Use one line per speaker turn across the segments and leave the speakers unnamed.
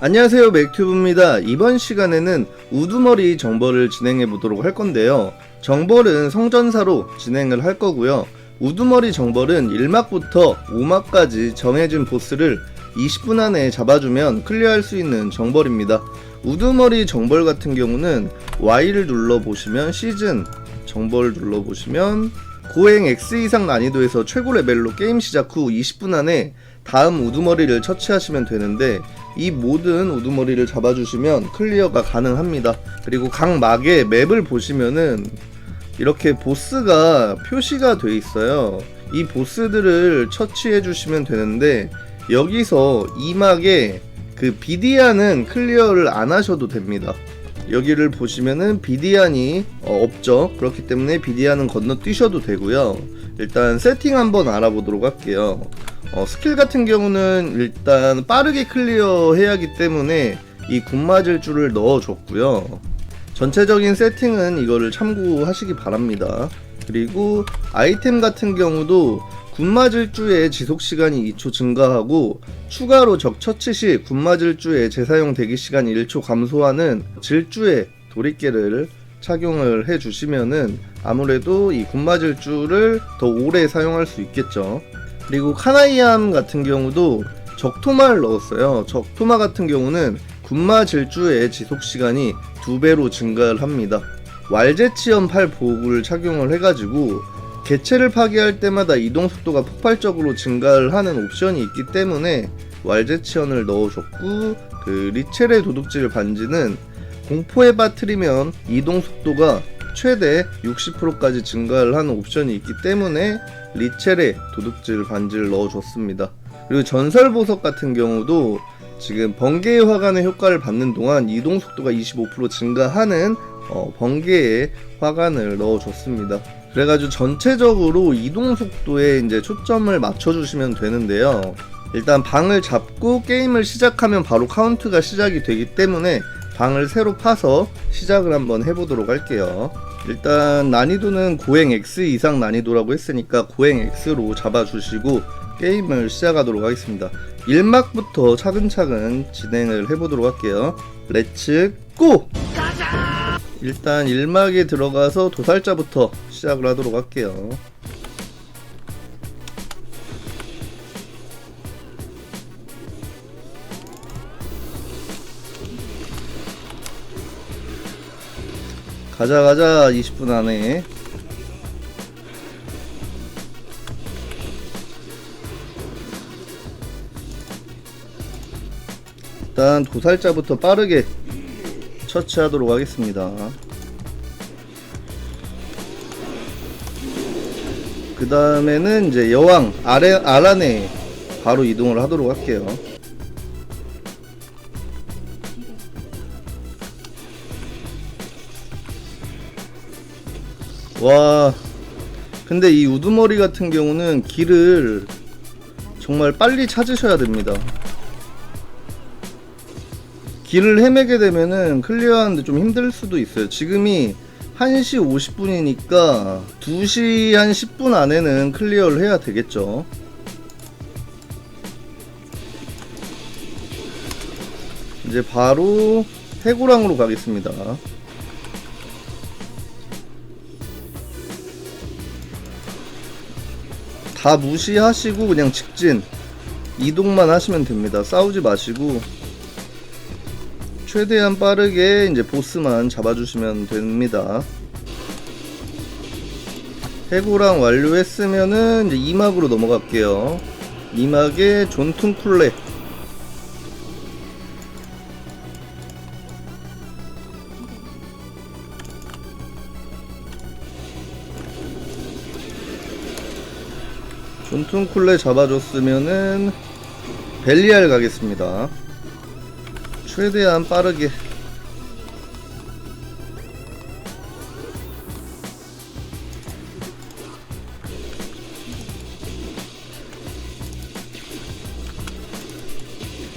안녕하세요 맥튜브입니다. 이번 시간에는 우두머리 정벌을 진행해 보도록 할 건데요. 정벌은 성전사로 진행을 할 거고요. 우두머리 정벌은 1막부터 5막까지 정해진 보스를 20분 안에 잡아주면 클리어할 수 있는 정벌입니다. 우두머리 정벌 같은 경우는 Y를 눌러보시면 시즌 정벌 눌러보시면 고행 X 이상 난이도에서 최고 레벨로 게임 시작 후 20분 안에 다음 우두머리를 처치하시면 되는데 이 모든 우두머리를 잡아주시면 클리어가 가능합니다. 그리고 각 막의 맵을 보시면은 이렇게 보스가 표시가 돼 있어요. 이 보스들을 처치해 주시면 되는데 여기서 이 막에 그 비디안은 클리어를 안 하셔도 됩니다. 여기를 보시면은 비디안이 어, 없죠. 그렇기 때문에 비디안은 건너뛰셔도 되고요. 일단 세팅 한번 알아보도록 할게요. 어, 스킬 같은 경우는 일단 빠르게 클리어 해야 하기 때문에 이 군맞을 줄을 넣어줬고요. 전체적인 세팅은 이거를 참고하시기 바랍니다. 그리고 아이템 같은 경우도 군맞을 주의 지속 시간이 2초 증가하고 추가로 적 처치 시 군맞을 주의 재사용 대기 시간이 1초 감소하는 질주의 도리깨를 착용을 해 주시면은 아무래도 이 줄을 더 오래 사용할 수 있겠죠. 그리고 카나이암 같은 경우도 적토마를 넣었어요. 적토마 같은 경우는 군마 질주의 지속 시간이 두 배로 증가를 합니다. 왈제치연 8 보호구를 착용을 해가지고 개체를 파괴할 때마다 이동 속도가 폭발적으로 증가를 하는 옵션이 있기 때문에 왈제치연을 넣어줬고 그 리첼의 도둑질 반지는 공포에 빠뜨리면 이동 속도가 최대 60%까지 증가를 하는 옵션이 있기 때문에 리첼의 도둑질 반지를 넣어줬습니다. 그리고 전설 보석 같은 경우도 지금 번개의 화관의 효과를 받는 동안 이동 속도가 25% 증가하는 어, 번개의 화관을 넣어줬습니다. 그래가지고 전체적으로 이동 속도에 이제 초점을 맞춰주시면 되는데요. 일단 방을 잡고 게임을 시작하면 바로 카운트가 시작이 되기 때문에 방을 새로 파서 시작을 한번 해보도록 할게요. 일단 난이도는 고행 X 이상 난이도라고 했으니까 고행 X로 잡아주시고 게임을 시작하도록 하겠습니다. 1막부터 차근차근 진행을 해보도록 할게요. 렛츠 고! 일단 1막에 들어가서 도살자부터 시작을 하도록 할게요. 가자 가자 20분 안에. 일단 도살자부터 빠르게 처치하도록 하겠습니다. 그 다음에는 이제 여왕 아래 아란에 바로 이동을 하도록 할게요 와. 근데 이 우두머리 같은 경우는 길을 정말 빨리 찾으셔야 됩니다. 길을 헤매게 되면은 클리어하는데 좀 힘들 수도 있어요. 지금이 1시 50분이니까 2시 한 10분 안에는 클리어를 해야 되겠죠. 이제 바로 해고랑으로 가겠습니다 다 무시하시고 그냥 직진 이동만 하시면 됩니다. 싸우지 마시고 최대한 빠르게 이제 보스만 잡아주시면 됩니다. 해고랑 완료했으면은 이제 2막으로 넘어갈게요. 2막에 존퉁쿨레 존퉁쿨레 잡아줬으면은 벨리알 가겠습니다. 최대한 빠르게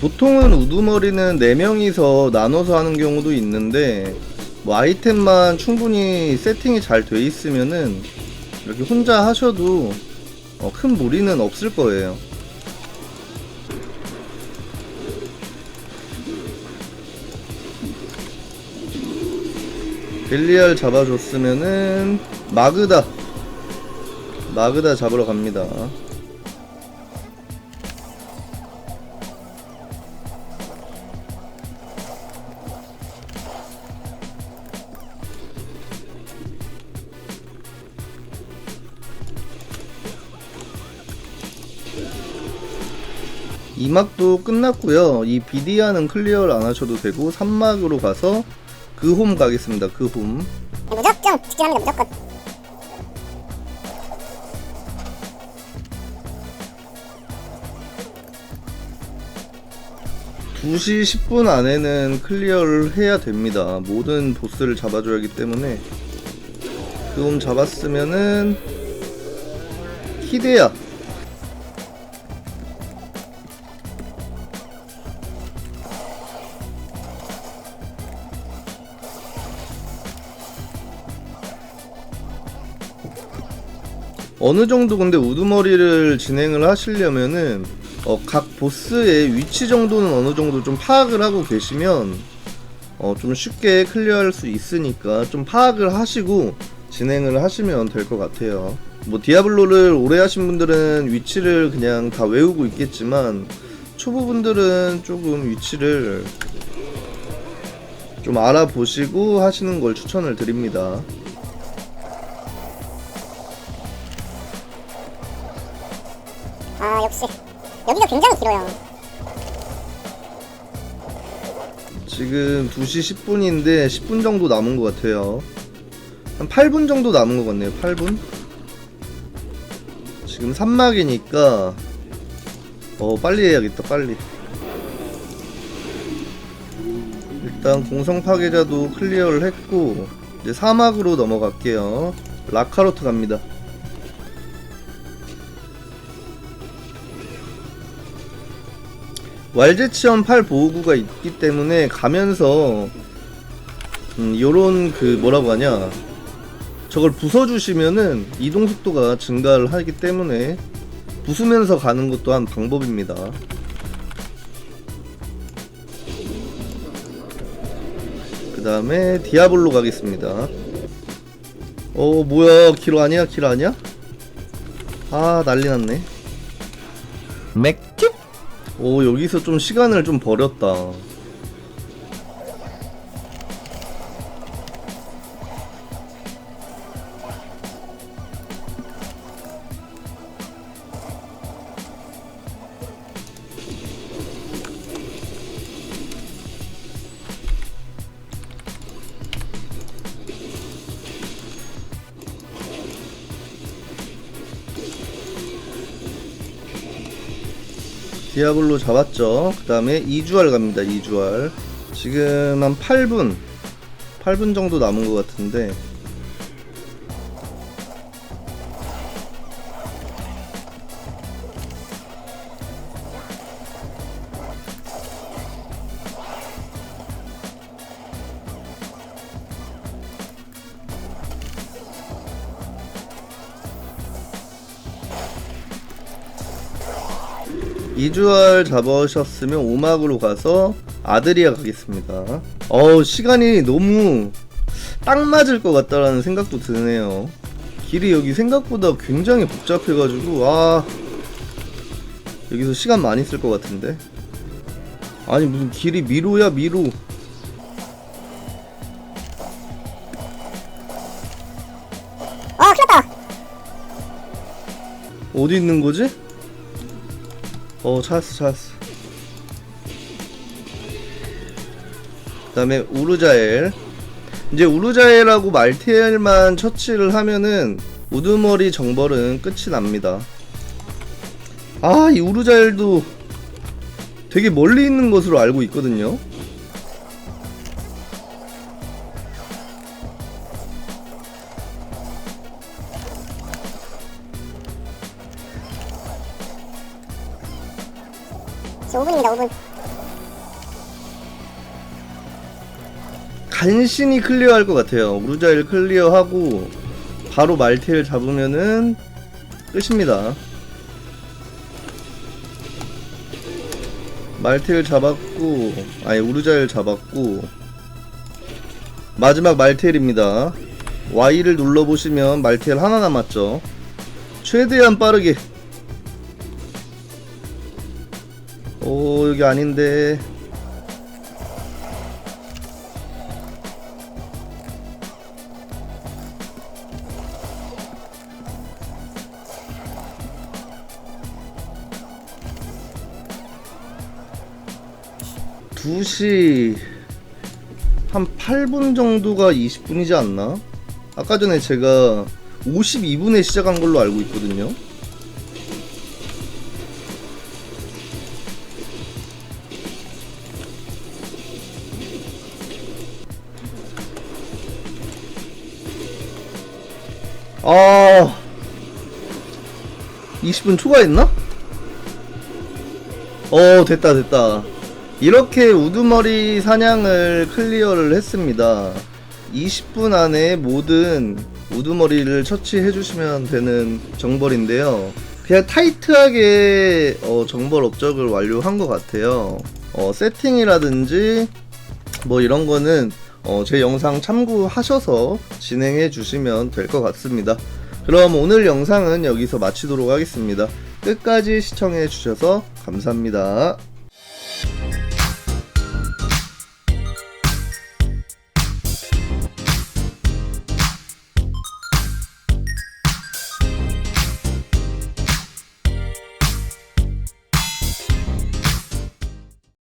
보통은 우두머리는 4명이서 나눠서 하는 경우도 있는데 뭐 아이템만 충분히 세팅이 잘 돼 있으면은 이렇게 혼자 하셔도 어, 큰 무리는 없을 거예요. 벨리알 잡아줬으면은 마그다 마그다 잡으러 갑니다 이막도 끝났고요. 이 비디아는 클리어를 안 하셔도 되고 3막으로 가서 그 홈 가겠습니다. 그 홈.
무조건 직진합니다 무조건
2시 10분 안에는 클리어를 해야 됩니다. 모든 보스를 잡아줘야 하기 때문에 그 홈 잡았으면은 히데야 어느 정도 근데 우두머리를 진행을 하시려면은 어, 각 보스의 위치 정도는 어느 정도 좀 파악을 하고 계시면 어, 좀 쉽게 클리어할 수 있으니까 좀 파악을 하시고 진행을 하시면 될 것 같아요. 뭐 디아블로를 오래 하신 분들은 위치를 그냥 다 외우고 있겠지만 초보분들은 조금 위치를 좀 알아보시고 하시는 걸 추천을 드립니다.
아 역시 여기가 굉장히 길어요
지금 2시 10분인데 10분 정도 남은 것 같아요. 한 8분 정도 남은 것 같네요. 8분? 지금 3막이니까 어 빨리 해야겠다 빨리 일단 공성 파괴자도 클리어를 했고 이제 사막으로 넘어갈게요 라카로트 갑니다 왈제치원 8 보호구가 있기 때문에 가면서 음, 요런 그 뭐라고 하냐 저걸 부숴주시면은 이동 속도가 증가를 하기 때문에 부수면서 가는 것도 한 방법입니다. 그 다음에 디아블로 가겠습니다. 어 뭐야 길 아니야 길 아니야? 아 난리 났네.
맥주
오 여기서 좀 시간을 좀 버렸다. 디아블로 잡았죠. 그 다음에 이주알 갑니다. 이주알. 지금 한 8분, 8분 정도 남은 것 같은데. 이주알 잡으셨으면 오막으로 가서 아드리아 가겠습니다. 어우 시간이 너무 딱 맞을 것 같다라는 생각도 드네요. 길이 여기 생각보다 굉장히 복잡해가지고 아 여기서 시간 많이 쓸 것 같은데. 아니 무슨 길이 미로야 미로.
어 큰일났다
어디 있는 거지? 어 찾았어 찾았어. 그 다음에 우르자엘. 이제 우르자엘하고 말티엘만 처치를 하면은 우두머리 정벌은 끝이 납니다. 아 이 우르자엘도 되게 멀리 있는 것으로 알고 있거든요
5분입니다 5분
간신히 클리어할 것 같아요. 우르자일 클리어하고 바로 말테일 잡으면은 끝입니다. 말테일 잡았고 아니 우르자일 잡았고 마지막 말텔입니다. Y를 눌러보시면 말텔 하나 남았죠. 최대한 빠르게. 오, 여기 아닌데. 두시한 8분 정도가 20분이지 않나? 아까 전에 제가 52분에 시작한 걸로 알고 있거든요. 아, 20분 초과했나? 어, 됐다, 됐다. 이렇게 우두머리 사냥을 클리어를 했습니다. 20분 안에 모든 우두머리를 처치해 주시면 되는 정벌인데요. 그냥 타이트하게 어, 정벌 업적을 완료한 것 같아요. 어, 세팅이라든지 뭐 이런 거는 어, 제 영상 참고하셔서 진행해 주시면 될 것 같습니다. 그럼 오늘 영상은 여기서 마치도록 하겠습니다. 끝까지 시청해 주셔서 감사합니다.